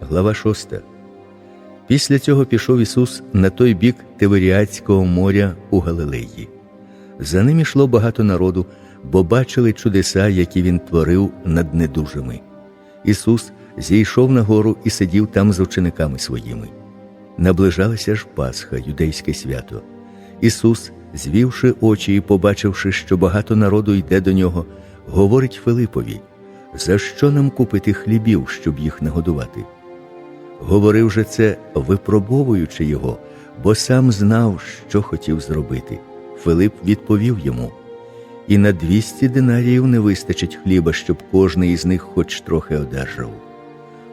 Глава 6. Після цього пішов Ісус на той бік Тиверіадського моря у Галилеї. За ним ішло багато народу, бо бачили чудеса, які він творив над недужими. Ісус зійшов на гору і сидів там з учениками своїми. Наближалася ж Пасха, юдейське свято. Ісус, звівши очі і побачивши, що багато народу йде до нього, говорить Филипові: За що нам купити хлібів, щоб їх нагодувати? Говорив же це, випробовуючи його, бо сам знав, що хотів зробити. Филип відповів йому: І на двісті динаріїв не вистачить хліба, щоб кожний із них хоч трохи одержав.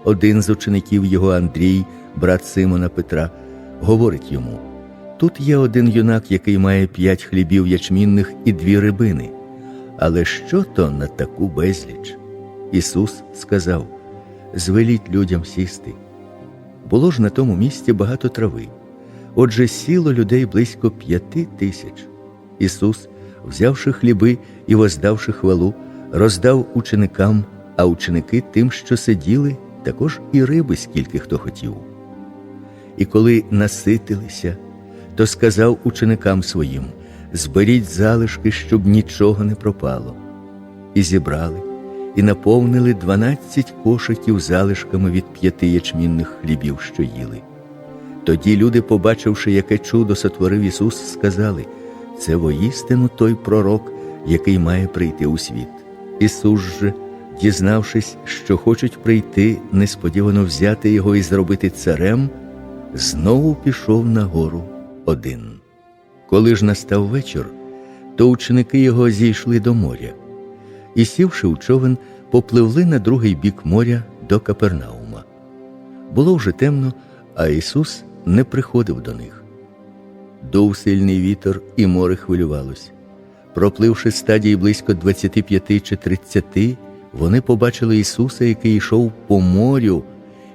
Один з учеників його Андрій, брат Симона Петра, говорить йому: Тут є один юнак, який має п'ять хлібів ячмінних і дві рибини. Але що то на таку безліч? Ісус сказав: Звеліть людям сісти. Було ж на тому місці багато трави. Отже, сіло людей близько п'яти тисяч. Ісус, взявши хліби і воздавши хвалу, роздав ученикам, а ученики тим, що сиділи, також і риби, скільки хто хотів. І коли наситилися, то сказав ученикам своїм: Зберіть залишки, щоб нічого не пропало. І зібрали, і наповнили дванадцять кошиків залишками від п'яти ячмінних хлібів, що їли. Тоді люди, побачивши, яке чудо сотворив Ісус, сказали: це воістину той пророк, який має прийти у світ. Ісус же, дізнавшись, що хочуть прийти, несподівано взяти його і зробити царем, знову пішов на гору один. Коли ж настав вечір, то ученики його зійшли до моря і, сівши у човен, попливли на другий бік моря до Капернаума. Було вже темно, а Ісус не приходив до них. Дув сильний вітер, і море хвилювалось. Пропливши стадії близько 25 чи 30, вони побачили Ісуса, який йшов по морю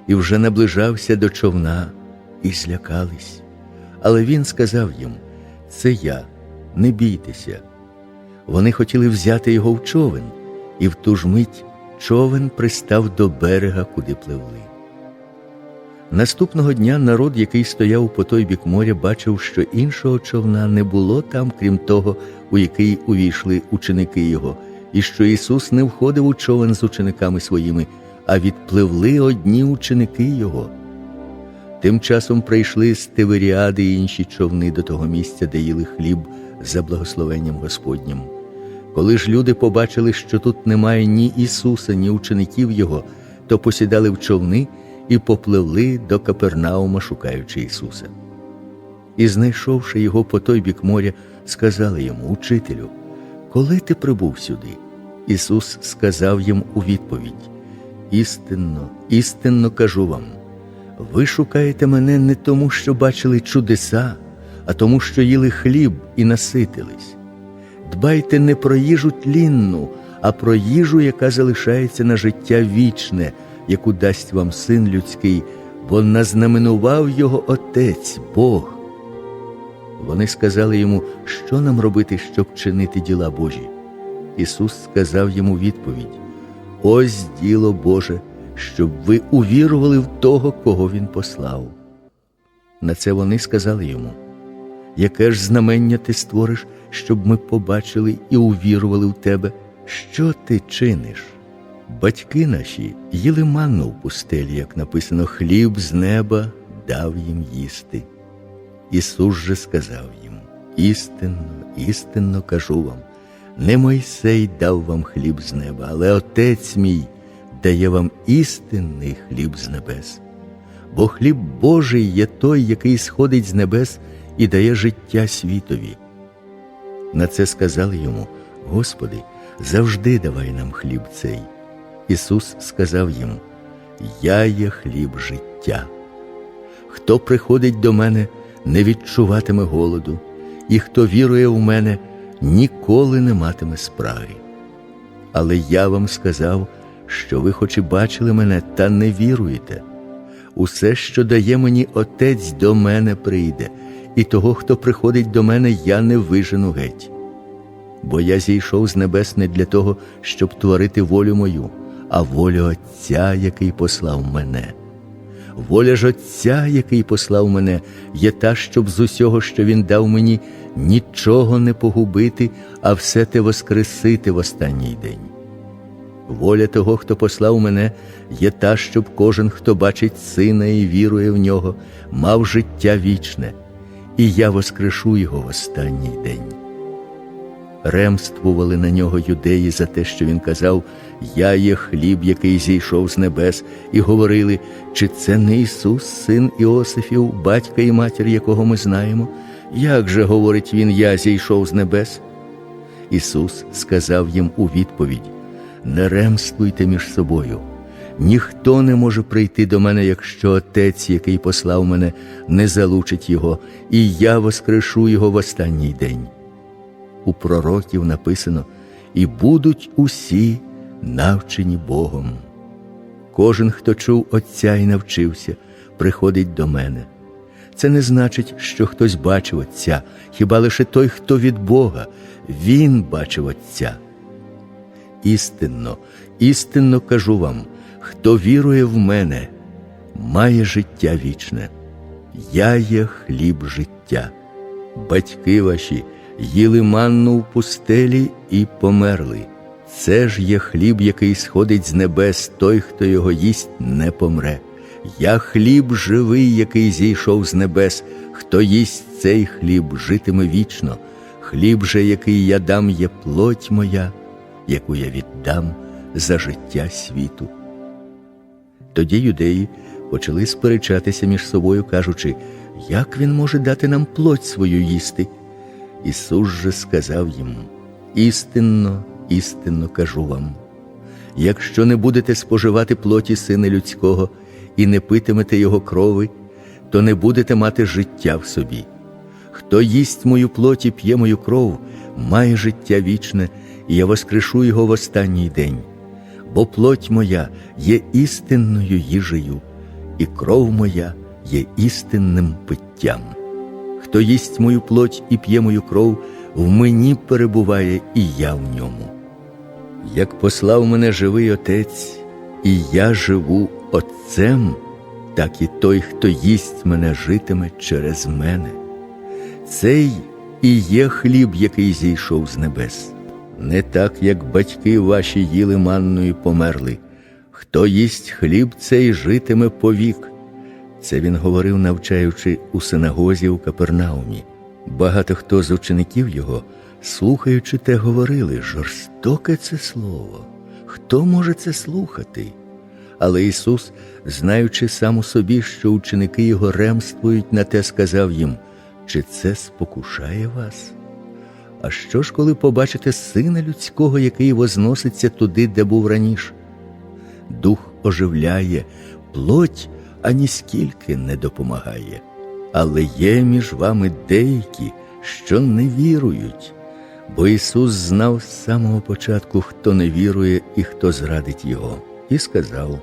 і вже наближався до човна, і злякались. Але Він сказав їм: Це я, не бійтеся. Вони хотіли взяти його в човен, і в ту ж мить човен пристав до берега, куди пливли. Наступного дня народ, який стояв по той бік моря, бачив, що іншого човна не було там, крім того, у який увійшли ученики його, і що Ісус не входив у човен з учениками своїми, а відпливли одні ученики Його. Тим часом прийшли з Тиверіади і інші човни до того місця, де їли хліб за благословенням Господнім. Коли ж люди побачили, що тут немає ні Ісуса, ні учеників Його, то посідали в човни і попливли до Капернаума, шукаючи Ісуса. І, знайшовши його по той бік моря, сказали йому, Учителю, коли ти прибув сюди? Ісус сказав їм у відповідь: Істинно, істинно кажу вам, ви шукаєте мене не тому, що бачили чудеса, а тому, що їли хліб і наситились. Дбайте не про їжу тлінну, а про їжу, яка залишається на життя вічне, яку дасть вам син людський, бо назнаменував його Отець Бог. Вони сказали йому, що нам робити, щоб чинити діла Божі. Ісус сказав йому відповідь: Ось діло Боже, щоб ви увірували в того, кого Він послав. На це вони сказали йому, яке ж знамення ти створиш, щоб ми побачили і увірували в тебе, що ти чиниш? Батьки наші їли манну в пустелі, як написано, хліб з неба дав їм їсти. Ісус же сказав їм: істинно, істинно кажу вам, не Мойсей дав вам хліб з неба, але Отець мій дає вам істинний хліб з небес. Бо хліб Божий є той, який сходить з небес і дає життя світові. На це сказали йому: Господи, завжди давай нам хліб цей. Ісус сказав їм: Я є хліб життя. Хто приходить до мене, не відчуватиме голоду, і хто вірує в мене, ніколи не матиме спраги. Але я вам сказав, що ви хоч і бачили мене, та не віруєте. Усе, що дає мені Отець, до мене прийде, і того, хто приходить до мене, я не вижену геть. Бо я зійшов з небес не для того, щоб творити волю мою, а волю Отця, який послав мене. Воля ж Отця, який послав мене, є та, щоб з усього, що Він дав мені, нічого не погубити, а все те воскресити в останній день. Воля того, хто послав мене, є та, щоб кожен, хто бачить сина і вірує в нього, мав життя вічне, і я воскрешу його в останній день. Ремствували на нього юдеї за те, що він казав: Я є хліб, який зійшов з небес, і говорили, чи це не Ісус, син Іосифів, батька і матір, якого ми знаємо? Як же говорить він, я зійшов з небес? Ісус сказав їм у відповідь: Не ремствуйте між собою. Ніхто не може прийти до мене, якщо Отець, який послав мене, не залучить його, і я воскрешу його в останній день. У пророків написано, і будуть усі навчені Богом. Кожен, хто чув Отця і навчився, приходить до мене. Це не значить, що хтось бачив Отця, хіба лише той, хто від Бога, Він бачив Отця. Істинно, істинно кажу вам, хто вірує в мене, має життя вічне. Я є хліб життя. Батьки ваші їли манну в пустелі і померли. Це ж є хліб, який сходить з небес, той, хто його їсть, не помре. Я хліб живий, який зійшов з небес, хто їсть цей хліб, житиме вічно. Хліб же, який я дам, є плоть моя, яку я віддам за життя світу. Тоді юдеї почали сперечатися між собою, кажучи, як він може дати нам плоть свою їсти. Ісус же сказав їм: істинно, істинно кажу вам, якщо не будете споживати плоті Сина Людського і не питимете Його крови, то не будете мати життя в собі. Хто їсть мою плоть і п'є мою кров, має життя вічне, і я воскрешу його в останній день. Бо плоть моя є істинною їжею, і кров моя є істинним питтям. Хто їсть мою плоть і п'є мою кров, в мені перебуває і я в ньому. Як послав мене живий Отець, і я живу Отцем, так і той, хто їсть мене, житиме через мене. Цей і є хліб, який зійшов з небес. Не так, як батьки ваші їли манну і померли. Хто їсть хліб, цей житиме повік. Це він говорив, навчаючи у синагозі у Капернаумі. Багато хто з учеників його, слухаючи те, говорили жорстоке це слово. Хто може це слухати? Але Ісус, знаючи сам у собі, що ученики його ремствують, на те сказав їм, чи це спокушає вас? А що ж, коли побачите сина людського, який возноситься туди, де був раніше? Дух оживляє, плоть аніскільки не допомагає, але є між вами деякі, що не вірують, бо Ісус знав з самого початку, хто не вірує і хто зрадить Його, і сказав: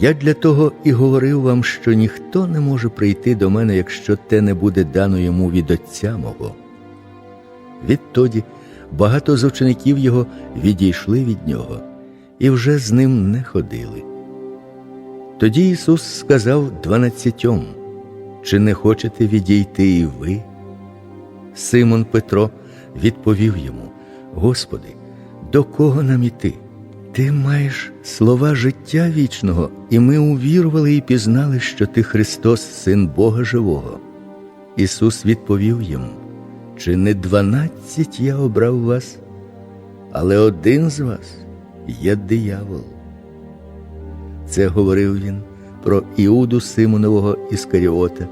Я для того і говорив вам, що ніхто не може прийти до мене, якщо те не буде дано йому від Отця мого. Відтоді багато з учеників його відійшли від нього і вже з ним не ходили. Тоді Ісус сказав дванадцятьом, чи не хочете відійти і ви? Симон Петро відповів йому: Господи, до кого нам іти? Ти маєш слова життя вічного, і ми увірували і пізнали, що ти Христос, Син Бога Живого. Ісус відповів йому: Чи не дванадцять я обрав вас, але один з вас є диявол. Це говорив він про Іуду Симонового Іскаріота,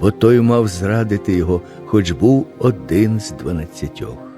бо той мав зрадити його, хоч був один з дванадцятьох.